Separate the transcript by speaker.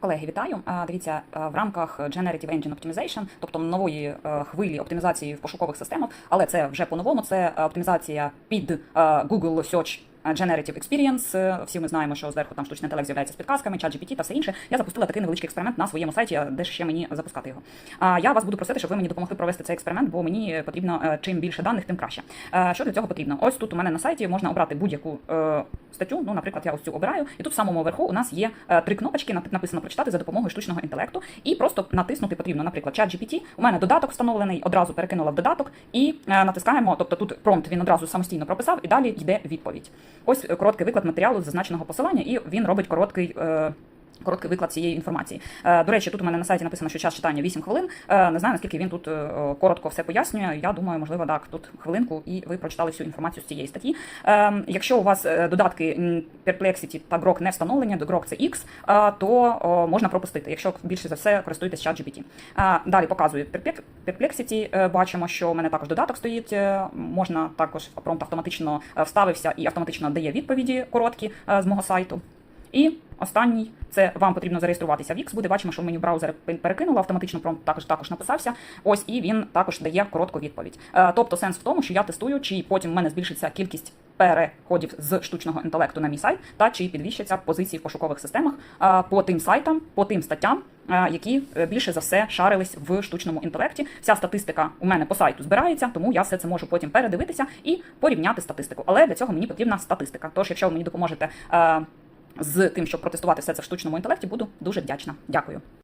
Speaker 1: Колеги, вітаю. Дивіться, в рамках Generative Engine Optimization, тобто нової е, хвилі оптимізації в пошукових системах, але це вже по-новому. Це е, оптимізація під е, Google Search Generative Experience. Е, Всі ми знаємо, що зверху там штучний інтелект з'являється з підказками, ChatGPT та все інше. Я запустила такий невеличкий експеримент на своєму сайті, а де ж ще мені запускати його. А я вас буду просити, щоб ви мені допомогли провести цей експеримент, бо мені потрібно е, чим більше даних, тим краще. Е, Що для цього потрібно? Ось тут у мене на сайті можна обрати будь-яку е, статтю. Ну, наприклад, я ось цю обираю, і тут в самому верху у нас є е, три кнопочки, нап- написано прочитати за допомогою штучного інтелекту, і просто натиснути потрібно, наприклад, ChatGPT. У мене додаток встановлений, одразу перекинула в додаток і е, натискаємо. Тобто тут промпт він одразу самостійно прописав, і далі йде відповідь. Ось е, короткий виклад матеріалу з зазначеного посилання, і він робить короткий. е, Короткий виклад цієї інформації. Е, До речі, тут у мене на сайті написано, що час читання 8 хвилин. Е, Не знаю, наскільки він тут е, коротко все пояснює. Я думаю, можливо, так, тут хвилинку, і ви прочитали всю інформацію з цієї статті. Е, Якщо у вас додатки Perplexity та Grok не встановлені, до Grok це X, то можна пропустити, якщо більше за все користуєтесь ChatGPT. Е, Далі показую Perplex- Perplexity. Бачимо, що у мене також додаток стоїть. Можна також промпт автоматично вставився і автоматично дає відповіді короткі з мого сайту. І останній це вам потрібно зареєструватися в X. Буде бачимо, що в меню браузера пин- перекинуло, автоматично промпт також також написався. Ось і він також дає коротку відповідь. Е, Тобто сенс в тому, що я тестую, чи потім в мене збільшиться кількість переходів з штучного інтелекту на мій сайт, та чи підвищаться позиції в пошукових системах е, по тим сайтам, по тим статтям. е, Які більше за все шарились в штучному інтелекті. Вся статистика у мене по сайту збирається, тому я все це можу потім передивитися і порівняти статистику. Але для цього мені потрібна статистика. Тож, якщо ви мені допоможете з тим, щоб протестувати все це в штучному інтелекті, буду дуже вдячна. Дякую.